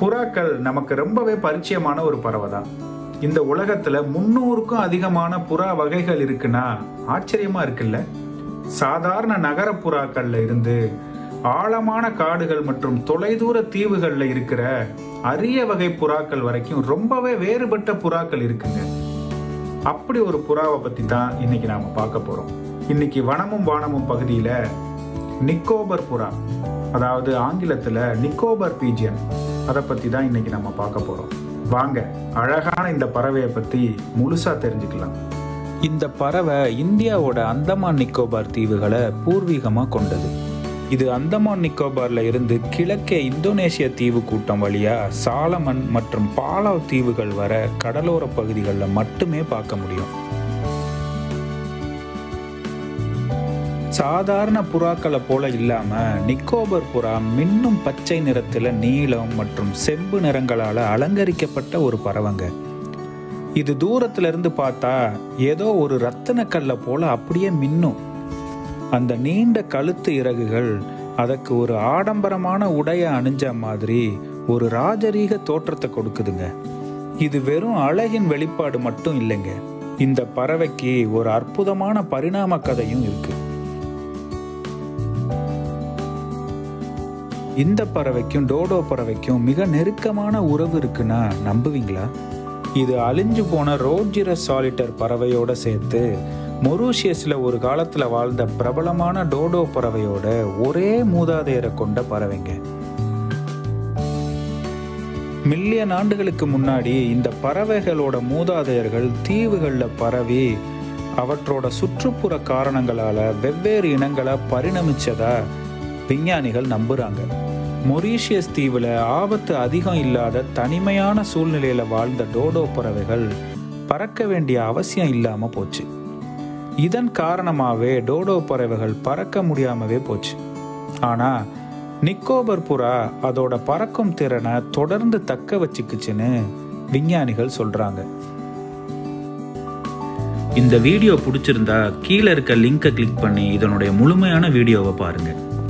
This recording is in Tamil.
புறாக்கள் நமக்கு ரொம்பவே பரிச்சயமான ஒரு பறவை தான் இந்த உலகத்துல முன்னூறுக்கும் அதிகமான புறா வகைகள் இருக்குன்னா ஆச்சரியமா இருக்குல்ல? சாதாரண நகர புறாக்கள்ல இருந்து ஆழமான காடுகள் மற்றும் தொலைதூர தீவுகள்ல இருக்கிற அரிய வகை புறாக்கள் வரைக்கும் ரொம்பவே வேறுபட்ட புறாக்கள் இருக்குங்க. அப்படி ஒரு புறாவை பத்தி தான் இன்னைக்கு நாம பார்க்க போறோம். இன்னைக்கு வனமும் வானமும் பகுதியில நிக்கோபர் புறா. அதாவது ஆங்கிலத்தில் நிக்கோபர் பீஜியன். அதை பற்றி தான் இன்றைக்கி நம்ம பார்க்க போகிறோம் வாங்க அழகான இந்த பறவையை பற்றி முழுசாக தெரிஞ்சுக்கலாம். இந்த பறவை இந்தியாவோட அந்தமான் நிக்கோபார் தீவுகளை பூர்வீகமாக கொண்டது. இது அந்தமான் நிக்கோபாரில் இருந்து கிழக்கே இந்தோனேசிய தீவு கூட்டம் வழியாக சாலமன் மற்றும் பாலாவ் தீவுகள் வர கடலோர பகுதிகளில் மட்டுமே பார்க்க முடியும். சாதாரண புறாக்களை போல இல்லாம நிக்கோபர் புறா மின்னும் பச்சை நிறத்துல நீலம் மற்றும் செம்பு நிறங்களால அலங்கரிக்கப்பட்ட ஒரு பறவைங்க. இது தூரத்துல இருந்து பார்த்தா ஏதோ ஒரு ரத்தனக்கல்லை போல அப்படியே மின்னும். அந்த நீண்ட கழுத்து இறகுகள் அதற்கு ஒரு ஆடம்பரமான உடையை அணிஞ்ச மாதிரி ஒரு ராஜரீக தோற்றத்தை கொடுக்குதுங்க. இது வெறும் அழகின் வெளிப்பாடு மட்டும் இல்லைங்க. இந்த பறவைக்கு ஒரு அற்புதமான பரிணாம கதையும் இருக்குது இந்த பறவைக்கும் டோடோ பறவைக்கும் மிக நெருக்கமான உறவு இருக்குன்னா நம்புவீங்களா? இது அழிஞ்சு போன ரோட்ஜிரஸ் சாலிட்டர் பறவையோட சேர்த்து மொரூஷியஸில் ஒரு காலத்தில் வாழ்ந்த பிரபலமான டோடோ பறவையோட ஒரே மூதாதையரை கொண்ட பறவைங்க. மில்லியன் ஆண்டுகளுக்கு முன்னாடி இந்த பறவைகளோட மூதாதையர்கள் தீவுகளில் பரவி அவற்றோட சுற்றுப்புற காரணங்களால் வெவ்வேறு இனங்களை பரிணமிச்சதா விஞ்ஞானிகள் நம்புகிறாங்க மொரீஷியஸ் தீவில் ஆபத்து அதிகம் இல்லாத தனிமையான சூழ்நிலையில் வாழ்ந்த டோடோ பறவைகள் பறக்க வேண்டிய அவசியம் இல்லாமல் போச்சு. இதன் காரணமாகவே டோடோ பறவைகள் பறக்க முடியாமவே போச்சு. ஆனால் நிக்கோபர் புறா அதோட பறக்கும் திறனை தொடர்ந்து தக்க வச்சுக்குச்சுன்னு விஞ்ஞானிகள் சொல்கிறாங்க இந்த வீடியோ பிடிச்சிருந்தா கீழே இருக்க லிங்கை கிளிக் பண்ணி இதனுடைய முழுமையான வீடியோவை பாருங்கள்